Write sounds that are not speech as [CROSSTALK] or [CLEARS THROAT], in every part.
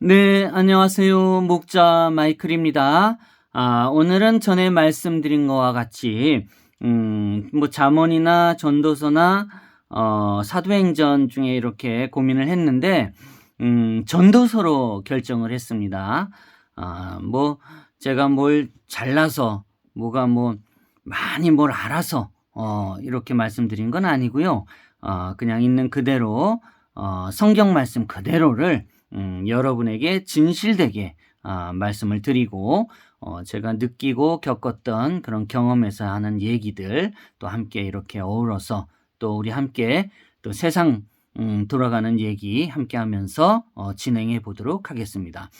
네, 안녕하세요. 목자 마이클입니다. 아, 오늘은 전에 말씀드린 것과 같이, 음, 뭐, 잠언이나 전도서나, 어, 사도행전 중에 이렇게 고민을 했는데, 음, 전도서로 결정을 했습니다. 아, 뭐, 제가 뭘 잘나서, 뭐가 뭐, 많이 뭘 알아서, 어, 이렇게 말씀드린 건 아니고요. 어, 그냥 있는 그대로, 어, 성경 말씀 그대로를 음, 여러분에게 진실되게 아, 말씀을 드리고 어, 제가 느끼고 겪었던 그런 경험에서 하는 얘기들 또 함께 이렇게 어우러서 또 우리 함께 또 세상 음, 돌아가는 얘기 함께 하면서 어, 진행해 보도록 하겠습니다.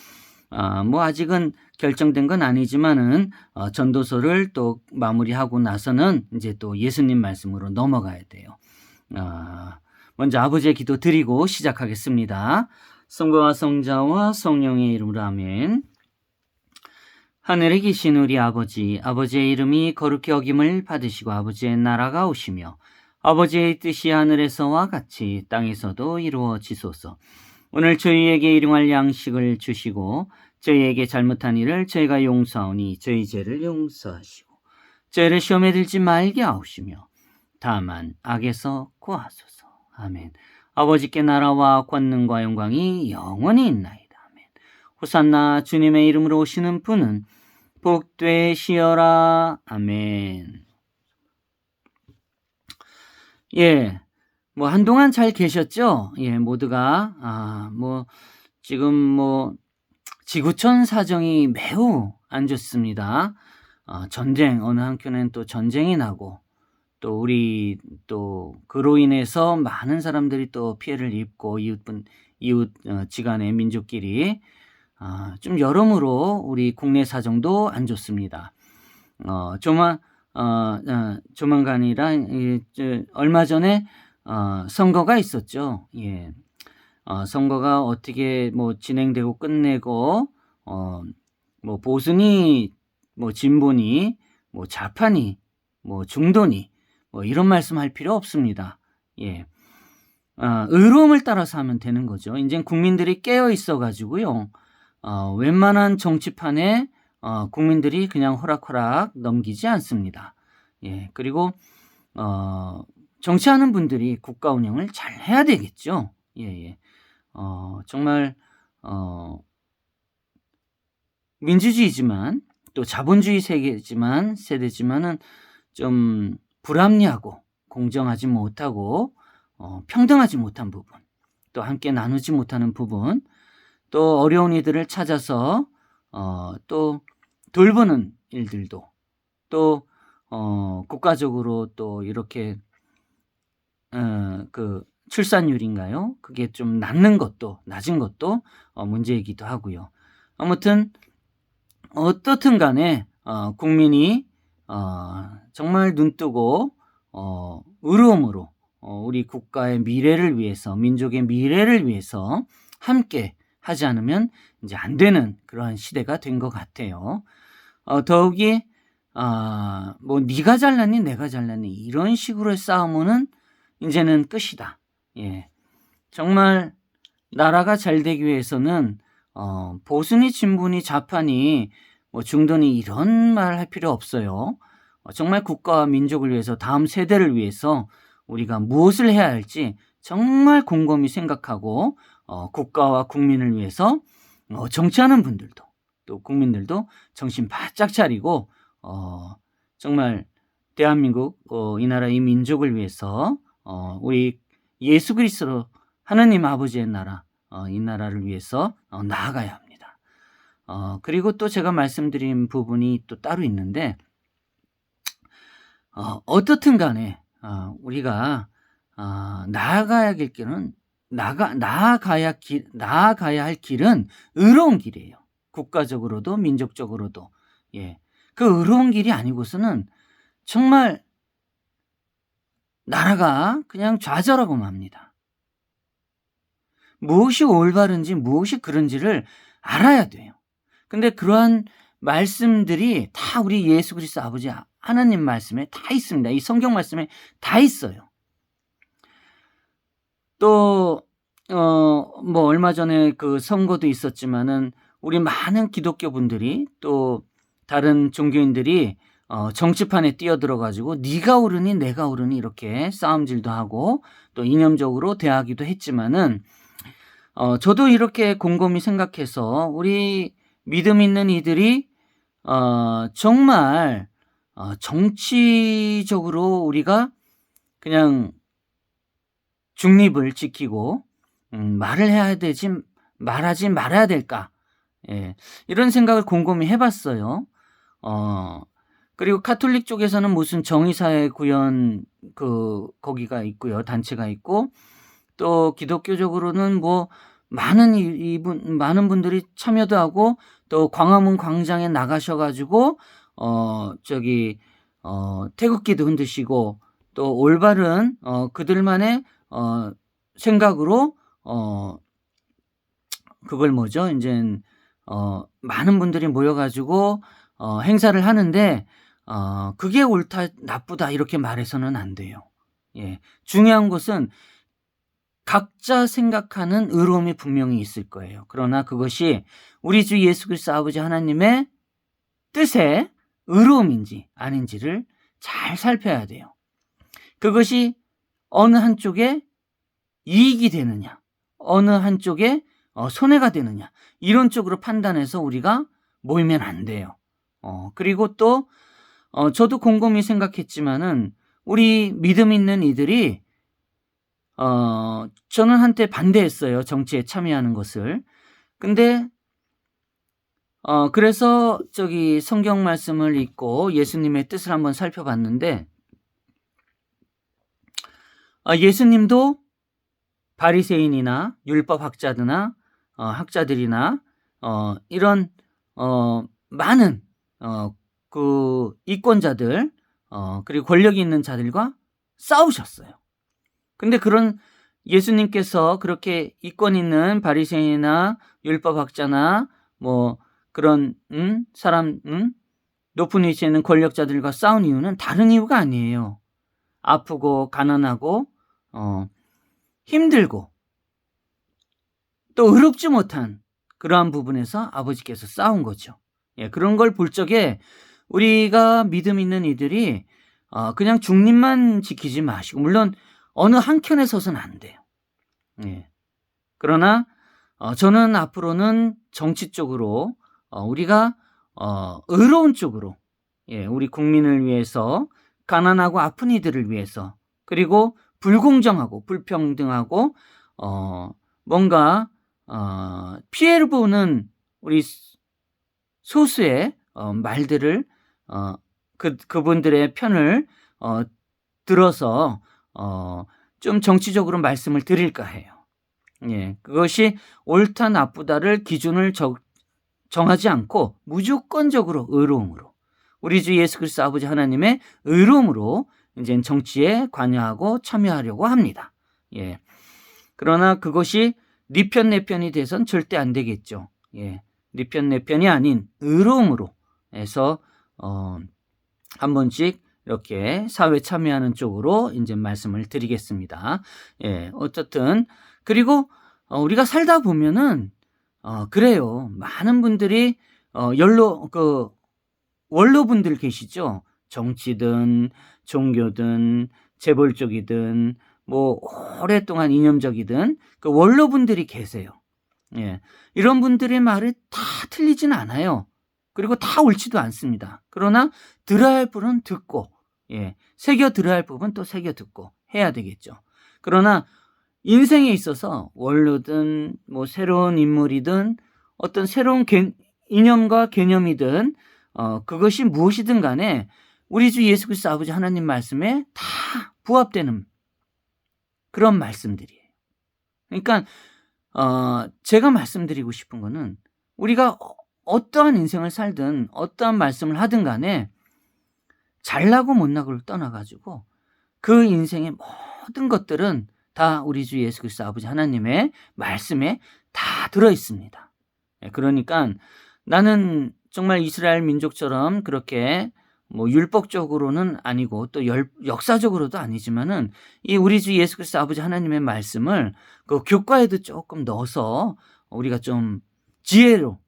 아, 뭐 아직은 결정된 건 아니지만은 어, 전도서를 또 마무리하고 나서는 이제 또 예수님 말씀으로 넘어가야 돼요. 아, 먼저 아버지의 기도 드리고 시작하겠습니다. 성부와 성자와 성령의 이름으로 아멘. 하늘에 계신 우리 아버지, 아버지의 이름이 거룩히 여김을 받으시고 아버지의 나라가 오시며 아버지의 뜻이 하늘에서와 같이 땅에서도 이루어지소서. 오늘 저희에게 일용할 양식을 주시고 저희에게 잘못한 일을 저희가 용서하오니 저희 죄를 용서하시고 죄를 시험에 들지 말게 하옵시며 다만 악에서 구하소서. 아멘. 아버지께 나라와 권능과 영광이 영원히 있나이다. 아멘. 호산나 주님의 이름으로 오시는 분은 복되시어라. 아멘. 예. 뭐 한동안 잘 계셨죠? 예, 모두가 아, 뭐 지금 뭐 지구촌 사정이 매우 안 좋습니다. 어, 전쟁 어느 한켠엔 또 전쟁이 나고 또 우리 또 그로 인해서 많은 사람들이 또 피해를 입고 이웃분 이웃 어, 지간의 민족끼리 아, 좀 여러모로 우리 국내 사정도 안 좋습니다. 어, 조만 어, 어, 조만간이라 이, 저, 얼마 전에 어, 선거가 있었죠. 예. 어, 선거가 어떻게 뭐 진행되고 끝내고 어, 뭐 보수니 뭐 진보니 뭐 좌파니 뭐 중도니 뭐 이런 말씀할 필요 없습니다. 예. 어, 의로움을 따라서 하면 되는 거죠. 이제 국민들이 깨어 있어 가지고요. 어, 웬만한 정치판에 어, 국민들이 그냥 호락호락 넘기지 않습니다. 예. 그리고 어, 정치하는 분들이 국가 운영을 잘 해야 되겠죠. 예, 예. 어, 정말 어, 민주주의지만 또 자본주의 세계지만 세대지만은 좀 불합리하고 공정하지 못하고 어, 평등하지 못한 부분, 또 함께 나누지 못하는 부분, 또 어려운 이들을 찾아서 어, 또 돌보는 일들도 또 어, 국가적으로 또 이렇게 어, 그 출산율인가요? 그게 좀 낮는 것도 낮은 것도 어, 문제이기도 하고요. 아무튼 어떻든 간에 어, 국민이 어, 정말 눈뜨고 어, 의로움으로 어, 우리 국가의 미래를 위해서 민족의 미래를 위해서 함께 하지 않으면 이제 안 되는 그러한 시대가 된 것 같아요. 어, 더욱이 아, 뭐 네가 잘났니 내가 잘났니 이런 식으로 싸우면은 이제는 끝이다. 예. 정말 나라가 잘 되기 위해서는 어, 보수니 진보니 좌파니 뭐 중도니 이런 말 할 필요 없어요. 어, 정말 국가와 민족을 위해서 다음 세대를 위해서 우리가 무엇을 해야 할지 정말 곰곰이 생각하고 어, 국가와 국민을 위해서 어, 정치하는 분들도 또 국민들도 정신 바짝 차리고 어, 정말 대한민국 어, 이 나라 이 민족을 위해서 어, 우리 예수 그리스도 하나님 아버지의 나라 어, 이 나라를 위해서 어, 나아가야 합니다. 어, 그리고 또 제가 말씀드린 부분이 또 따로 있는데 어, 어떻든 간에 어, 우리가 어, 나아가야 할 길은 나가 나아가야 길 나아가야 할 길은 의로운 길이에요. 국가적으로도 민족적으로도 예. 그 의로운 길이 아니고서는 정말 나라가 그냥 좌절하고 맙니다. 무엇이 올바른지 무엇이 그른지를 알아야 돼요. 근데 그러한 말씀들이 다 우리 예수 그리스도 아버지 하나님 말씀에 다 있습니다. 이 성경 말씀에 다 있어요. 또 어 뭐 얼마 전에 그 선거도 있었지만은 우리 많은 기독교 분들이 또 다른 종교인들이 어 정치판에 뛰어들어 가지고 네가 옳으니 내가 옳으니 이렇게 싸움질도 하고 또 이념적으로 대하기도 했지만은 어 저도 이렇게 곰곰이 생각해서 우리 믿음 있는 이들이 어 정말 어 정치적으로 우리가 그냥 중립을 지키고 음 말을 해야 되지 말하지 말아야 될까? 예. 이런 생각을 곰곰이 해 봤어요. 어 그리고 카톨릭 쪽에서는 무슨 정의사회 구현 그 거기가 있고요. 단체가 있고 또 기독교적으로는 뭐 많은 이 이분 많은 분들이 참여도 하고 또 광화문 광장에 나가셔 가지고 어 저기 어 태극기도 흔드시고 또 올바른 어 그들만의 어 생각으로 어 그걸 뭐죠? 인젠 어 많은 분들이 모여 가지고 어 행사를 하는데 어 그게 옳다 나쁘다 이렇게 말해서는 안 돼요. 예. 중요한 것은 각자 생각하는 의로움이 분명히 있을 거예요. 그러나 그것이 우리 주 예수 그리스도 아버지 하나님의 뜻의 의로움인지 아닌지를 잘 살펴야 돼요. 그것이 어느 한쪽에 이익이 되느냐, 어느 한쪽에 어 손해가 되느냐 이런 쪽으로 판단해서 우리가 모이면 안 돼요. 어 그리고 또 어 저도 곰곰이 생각했지만은 우리 믿음 있는 이들이 어 저는 한때 반대했어요, 정치에 참여하는 것을. 근데 어 그래서 저기 성경 말씀을 읽고 예수님의 뜻을 한번 살펴봤는데 아 예수님도 바리새인이나 율법 학자드나 어 학자들이나 어 이런 어 많은 어 그 이권자들 어 그리고 권력이 있는 자들과 싸우셨어요. 근데 그런 예수님께서 그렇게 이권 있는 바리새인이나 율법 학자나 뭐 그런 음 사람 음 높은 위치에 있는 권력자들과 싸운 이유는 다른 이유가 아니에요. 아프고 가난하고 어 힘들고 또 의롭지 못한 그러한 부분에서 아버지께서 싸운 거죠. 예, 그런 걸 볼 적에 우리가 믿음 있는 이들이 어 그냥 중립만 지키지 마시고 물론 어느 한켠에 서서는 안 돼요. 예. 그러나 어 저는 앞으로는 정치 쪽으로 어 우리가 어 의로운 쪽으로 예, 우리 국민을 위해서 가난하고 아픈 이들을 위해서 그리고 불공정하고 불평등하고 어 뭔가 어 피해를 보는 우리 소수의 어 말들을 어 그 그분들의 편을 어 들어서 어 좀 정치적으로 말씀을 드릴까 해요. 예. 그것이 옳다 나쁘다를 기준을 적 정하지 않고 무조건적으로 의로움으로 우리 주 예수 그리스도 아버지 하나님의 의로움으로 인젠 정치에 관여하고 참여하려고 합니다. 예. 그러나 그것이 네 편 내 편이 돼선 절대 안 되겠죠. 예. 네 편 내 편이 아닌 의로움으로 해서 어, 한 번씩 이렇게 사회 참여하는 쪽으로 이제 말씀을 드리겠습니다. 예. 어쨌든 그리고 어, 우리가 살다 보면은 어, 그래요. 많은 분들이 어, 연로 그 원로 분들 계시죠. 정치든 종교든 재벌적이든 뭐 오랫동안 이념적이든 그 원로 분들이 계세요. 예. 이런 분들의 말이 다 틀리진 않아요. 그리고 다 옳지도 않습니다. 그러나 들어야 할 부분 듣고 예. 새겨 들어야 할 부분 또 새겨 듣고 해야 되겠죠. 그러나 인생에 있어서 원로든 뭐 새로운 인물이든 어떤 새로운 개, 이념과 개념이든 어 그것이 무엇이든 간에 우리 주 예수 그리스도 아버지 하나님 말씀에 다 부합되는 그런 말씀들이에요. 그러니까 어 제가 말씀드리고 싶은 거는 우리가 어떠한 인생을 살든 어떠한 말씀을 하든 간에 잘나고 못나고를 떠나 가지고 그 인생의 모든 것들은 다 우리 주 예수 그리스도 아버지 하나님의 말씀에 다 들어 있습니다. 예, 그러니까 나는 정말 이스라엘 민족처럼 그렇게 뭐 율법적으로는 아니고 또 열, 역사적으로도 아니지만은 이 우리 주 예수 그리스도 아버지 하나님의 말씀을 그 교과에도 조금 넣어서 우리가 좀 지혜로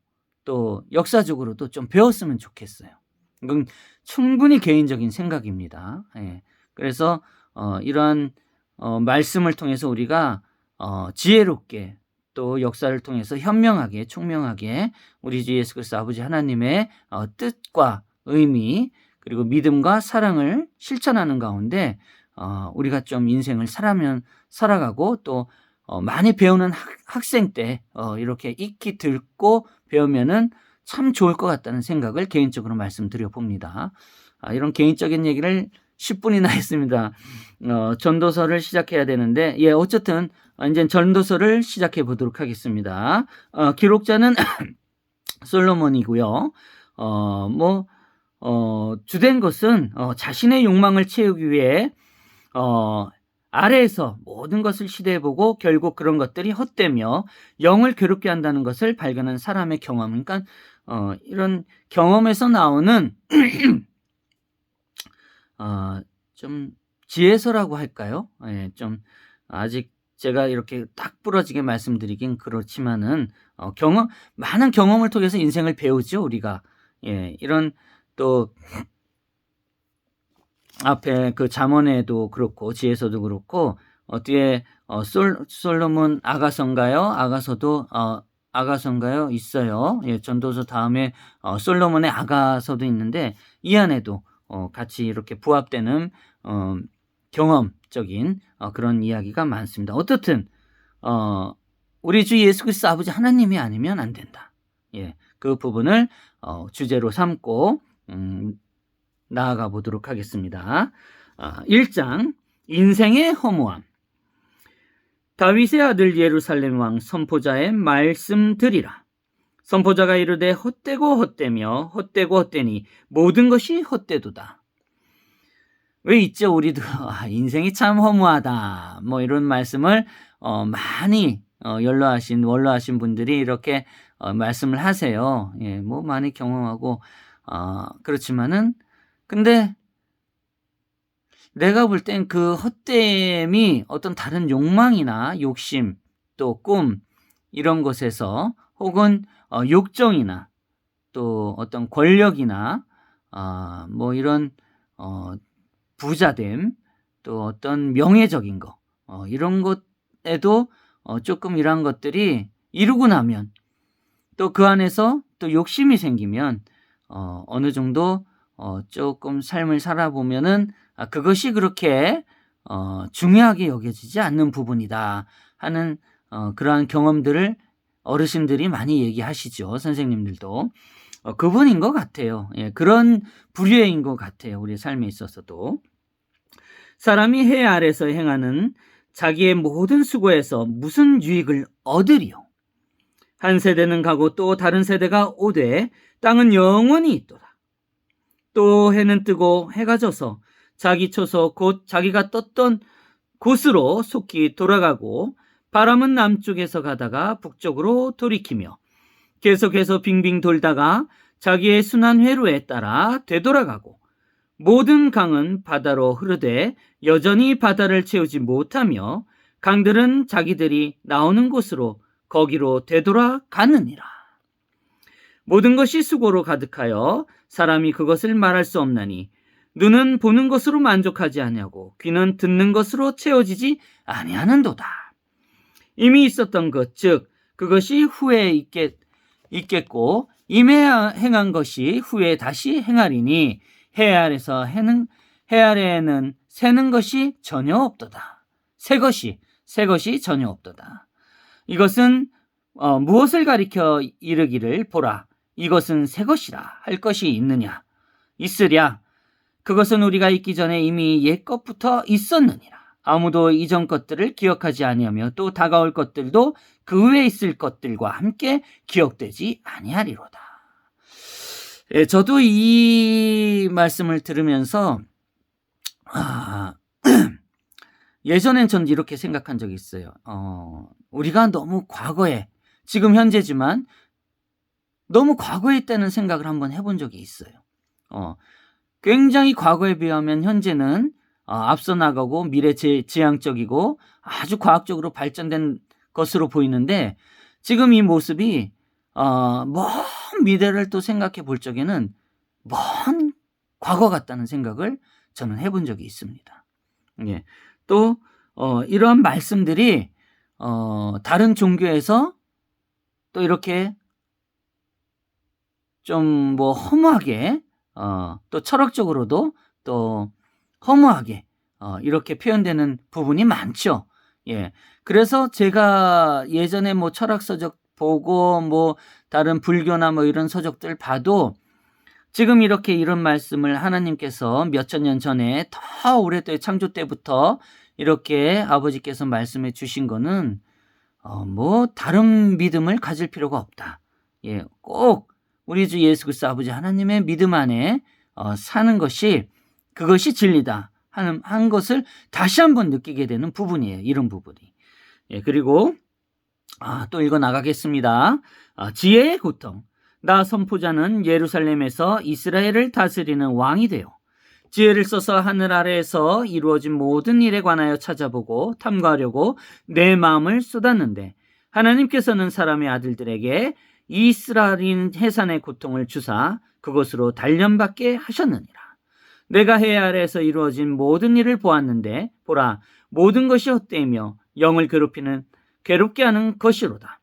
또 역사적으로도 좀 배웠으면 좋겠어요. 이건 충분히 개인적인 생각입니다. 예. 그래서 어, 이러한 어, 말씀을 통해서 우리가 어, 지혜롭게 또 역사를 통해서 현명하게 총명하게 우리 주 예수 그리스도 아버지 하나님의 어, 뜻과 의미 그리고 믿음과 사랑을 실천하는 가운데 어, 우리가 좀 인생을 살아면 살아가고 또 어, 많이 배우는 학, 생때 어, 이렇게 익히 듣고 배우면은 참 좋을 것 같다는 생각을 개인적으로 말씀드려 봅니다. 아, 이런 개인적인 얘기를 10분이나 [LAUGHS] 했습니다. 어, 전도서를 시작해야 되는데, 예, 어쨌든, 이제 전도서를 시작해 보도록 하겠습니다. 어, 기록자는 [CLEARS THROAT] 솔로몬이고요. 어, 뭐, 어, 주된 것은, 어, 자신의 욕망을 채우기 위해, 어, 아래에서 모든 것을 시도해보고 결국 그런 것들이 헛되며 영을 괴롭게 한다는 것을 발견한 사람의 경험. 그러니까, 어, 이런 경험에서 나오는, [CLEARS THROAT] 어, 좀 지혜서라고 할까요? 예, 좀 아직 제가 이렇게 딱 부러지게 말씀드리긴 그렇지만은 어, 경험 많은 경험을 통해서 인생을 배우죠 우리가 예 이런 또 앞에 그 잠언에도 그렇고 지혜서도 그렇고 어디에 어, 솔 솔로몬 아가서인가요 아가서도 어 아가서인가요 있어요 예 전도서 다음에 어, 솔로몬의 아가서도 있는데 이 안에도 어, 같이 이렇게 부합되는 어, 경험적인 어, 그런 이야기가 많습니다. 어떻든 어, 우리 주 예수 그리스도 아버지 하나님이 아니면 안 된다. 예, 그 부분을 어, 주제로 삼고 음, 나아가 보도록 하겠습니다. 아, 1장 인생의 허무함 다윗의 아들 예루살렘 왕 선포자의 말씀 드리라. 선포자가 이르되 헛되고 헛되며 헛되고 헛되니 모든 것이 헛되도다. 왜 있죠? 우리도 아, 인생이 참 허무하다. 뭐 이런 말씀을 어, 많이 어, 연로하신 원로하신 분들이 이렇게 어, 말씀을 하세요. 예, 뭐 많이 경험하고 어, 그렇지만은 근데 내가 볼 땐 그 헛됨이 어떤 다른 욕망이나 욕심 또 꿈 이런 것에서 혹은 어, 욕정이나 또 어떤 권력이나 어, 뭐 이런 어, 부자됨 또 어떤 명예적인 거 어, 이런 것에도 어, 조금 이러한 것들이 이루고 나면 또 그 안에서 또 욕심이 생기면 어, 어느 정도 어, 조금 삶을 살아보면은 아, 그것이 그렇게 어, 중요하게 여겨지지 않는 부분이다 하는 어, 그러한 경험들을 어르신들이 많이 얘기하시죠. 선생님들도. 어, 그분인 것 같아요. 예, 그런 불효인 것 같아요. 우리 삶에 있어서도. 사람이 해 아래서 행하는 자기의 모든 수고에서 무슨 유익을 얻으리요? 한 세대는 가고 또 다른 세대가 오되 땅은 영원히 있도다. 또 해는 뜨고 해가 져서 자기 초서 곧 자기가 떴던 곳으로 속히 돌아가고 바람은 남쪽에서 가다가 북쪽으로 돌이키며 계속해서 빙빙 돌다가 자기의 순환 회로에 따라 되돌아가고 모든 강은 바다로 흐르되 여전히 바다를 채우지 못하며 강들은 자기들이 나오는 곳으로 거기로 되돌아가느니라. 모든 것이 수고로 가득하여 사람이 그것을 말할 수 없나니 눈은 보는 것으로 만족하지 아니하고 귀는 듣는 것으로 채워지지 아니하는도다. 이미 있었던 것, 즉 그것이 후에 있겠, 있겠고 이미 행한 것이 후에 다시 행하리니 해 아래서 해는 해 아래에는 새는 것이 전혀 없도다. 새 것이 새 것이 전혀 없도다. 이것은 어, 무엇을 가리켜 이르기를 보라. 이것은 새 것이라 할 것이 있느냐? 있으랴. 그것은 우리가 있기 전에 이미 옛 것부터 있었느니라. 아무도 이전 것들을 기억하지 아니하며 또 다가올 것들도 그 후에 있을 것들과 함께 기억되지 아니하리로다. 예, 저도 이 말씀을 들으면서 아, [CLEARS THROAT] 예전엔 전 이렇게 생각한 적이 있어요. 어, 우리가 너무 과거에 지금 현재지만 너무 과거에 있다는 생각을 한번 해본 적이 있어요. 어, 굉장히 과거에 비하면 현재는 어, 앞서 나가고 미래 지- 지향적이고 아주 과학적으로 발전된 것으로 보이는데 지금 이 모습이 어, 먼 미래를 또 생각해 볼 적에는 먼 과거 같다는 생각을 저는 해본 적이 있습니다. 예. 또 어, 이러한 말씀들이 어, 다른 종교에서 또 이렇게 좀 뭐 허무하게 어, 또 철학적으로도 또 허무하게 어, 이렇게 표현되는 부분이 많죠. 예. 그래서 제가 예전에 뭐 철학 서적 보고 뭐 다른 불교나 뭐 이런 서적들 봐도 지금 이렇게 이런 말씀을 하나님께서 몇 천 년 전에 더 오래된 창조 때부터 이렇게 아버지께서 말씀해 주신 거는 어, 뭐 다른 믿음을 가질 필요가 없다. 예, 꼭 우리 주 예수 그리스도 아버지 하나님의 믿음 안에 어, 사는 것이 그것이 진리다 하는 한 것을 다시 한번 느끼게 되는 부분이에요. 이런 부분이. 예, 그리고 아, 또 읽어 나가겠습니다. 아, 지혜의 고통. 나 선포자는 예루살렘에서 이스라엘을 다스리는 왕이 되어 지혜를 써서 하늘 아래에서 이루어진 모든 일에 관하여 찾아보고 탐구하려고 내 마음을 쏟았는데 하나님께서는 사람의 아들들에게 이스라엘인 해산의 고통을 주사 그것으로 단련받게 하셨느니라. 내가 해 아래에서 이루어진 모든 일을 보았는데 보라 모든 것이 헛되이며 영을 괴롭히는 괴롭게 하는 것이로다.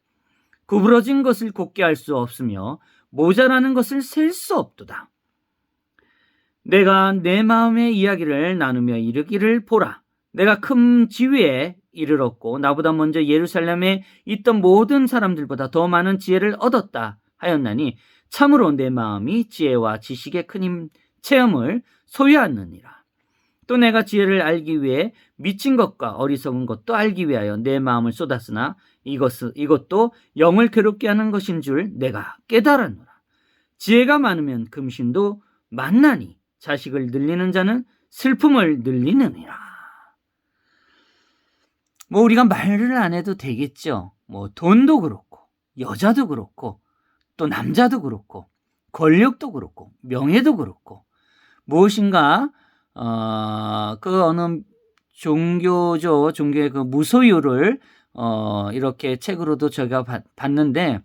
구부러진 것을 곱게 할 수 없으며 모자라는 것을 셀 수 없도다. 내가 내 마음의 이야기를 나누며 이르기를 보라. 내가 큰 지위에 이르렀고 나보다 먼저 예루살렘에 있던 모든 사람들보다 더 많은 지혜를 얻었다 하였나니 참으로 내 마음이 지혜와 지식의 큰 힘 체험을 소유하느니라. 또 내가 지혜를 알기 위해 미친 것과 어리석은 것도 알기 위하여 내 마음을 쏟았으나 이것은 이것도 영을 괴롭게 하는 것인 줄 내가 깨달았노라. 지혜가 많으면 금신도 만나니 자식을 늘리는 자는 슬픔을 늘리느니라. 뭐 우리가 말을 안 해도 되겠죠. 뭐 돈도 그렇고 여자도 그렇고 또 남자도 그렇고 권력도 그렇고 명예도 그렇고 무엇인가 어, 그 어느 종교죠 종교의 그 무소유를 어, 이렇게 책으로도 제가 봤, 봤는데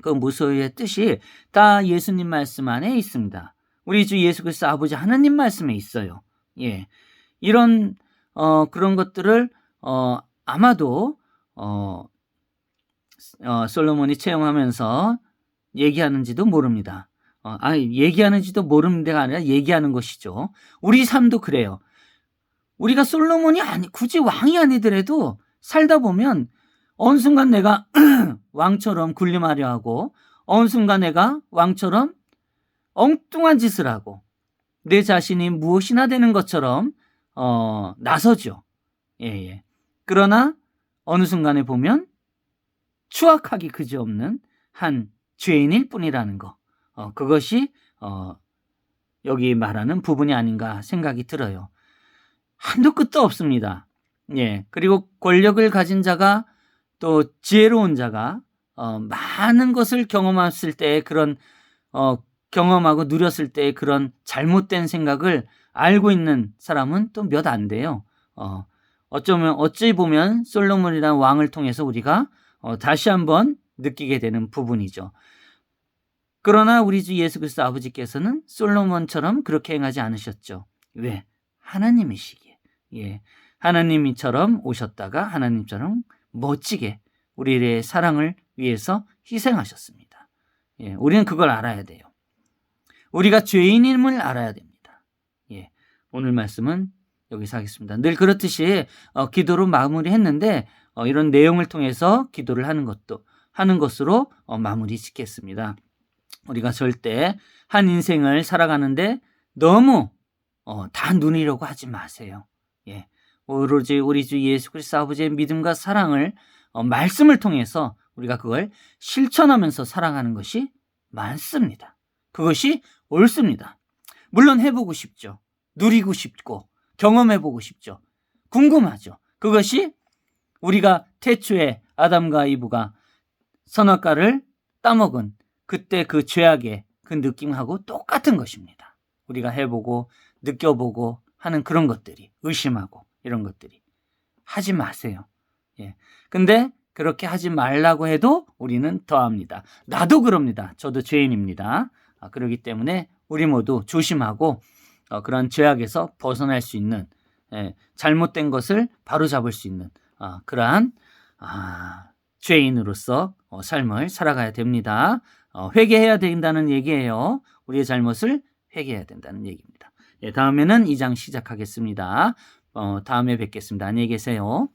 그 무소유의 뜻이 다 예수님 말씀 안에 있습니다. 우리 주 예수 그리스도 아버지 하나님 말씀에 있어요. 예. 이런 어, 그런 것들을 어, 아마도 어, 어, 솔로몬이 체험하면서 얘기하는지도 모릅니다. 어, 아니 얘기하는지도 모르는 데가 아니라 얘기하는 것이죠. 우리 삶도 그래요. 우리가 솔로몬이 아니 굳이 왕이 아니더라도 살다 보면 어느 순간 내가 [CLEARS THROAT] 왕처럼 군림하려 하고 어느 순간 내가 왕처럼 엉뚱한 짓을 하고 내 자신이 무엇이나 되는 것처럼 어, 나서죠. 예, 예. 그러나 어느 순간에 보면 추악하기 그지없는 한 죄인일 뿐이라는 거. 어, 그것이 어, 여기 말하는 부분이 아닌가 생각이 들어요. 한도 끝도 없습니다. 예. 그리고 권력을 가진 자가 또 지혜로운 자가 어, 많은 것을 경험했을 때 그런 어, 경험하고 누렸을 때 그런 잘못된 생각을 알고 있는 사람은 또 몇 안 돼요. 어, 어쩌면 어찌 보면 솔로몬이라는 왕을 통해서 우리가 어, 다시 한번 느끼게 되는 부분이죠. 그러나 우리 주 예수 그리스도 아버지께서는 솔로몬처럼 그렇게 행하지 않으셨죠. 왜? 하나님이시기에. 예. 하나님이처럼 오셨다가 하나님처럼 멋지게 우리의 사랑을 위해서 희생하셨습니다. 예. 우리는 그걸 알아야 돼요. 우리가 죄인임을 알아야 됩니다. 예. 오늘 말씀은 여기서 하겠습니다. 늘 그렇듯이 어, 기도로 마무리했는데 어, 이런 내용을 통해서 기도를 하는 것도 하는 것으로 어, 마무리 짓겠습니다. 우리가 절대 한 인생을 살아가는데 너무 어, 다 누리려고 하지 마세요. 예. 오로지 우리 주 예수 그리스도 아버지의 믿음과 사랑을 어, 말씀을 통해서 우리가 그걸 실천하면서 살아가는 것이 많습니다. 그것이 옳습니다. 물론 해보고 싶죠. 누리고 싶고 경험해보고 싶죠. 궁금하죠. 그것이 우리가 태초에 아담과 이브가 선악과를 따먹은 그때 그 죄악의 그 느낌하고 똑같은 것입니다. 우리가 해보고 느껴보고 하는 그런 것들이 의심하고 이런 것들이 하지 마세요. 예. 근데 그렇게 하지 말라고 해도 우리는 더합니다. 나도 그럽니다. 저도 죄인입니다. 아, 그렇기 때문에 우리 모두 조심하고 어, 그런 죄악에서 벗어날 수 있는 예, 잘못된 것을 바로잡을 수 있는 아, 그러한 아, 죄인으로서 어, 삶을 살아가야 됩니다. 어, 회개해야 된다는 얘기예요. 우리의 잘못을 회개해야 된다는 얘기입니다. 예, 다음에는 2장 시작하겠습니다. 어, 다음에 뵙겠습니다. 안녕히 계세요.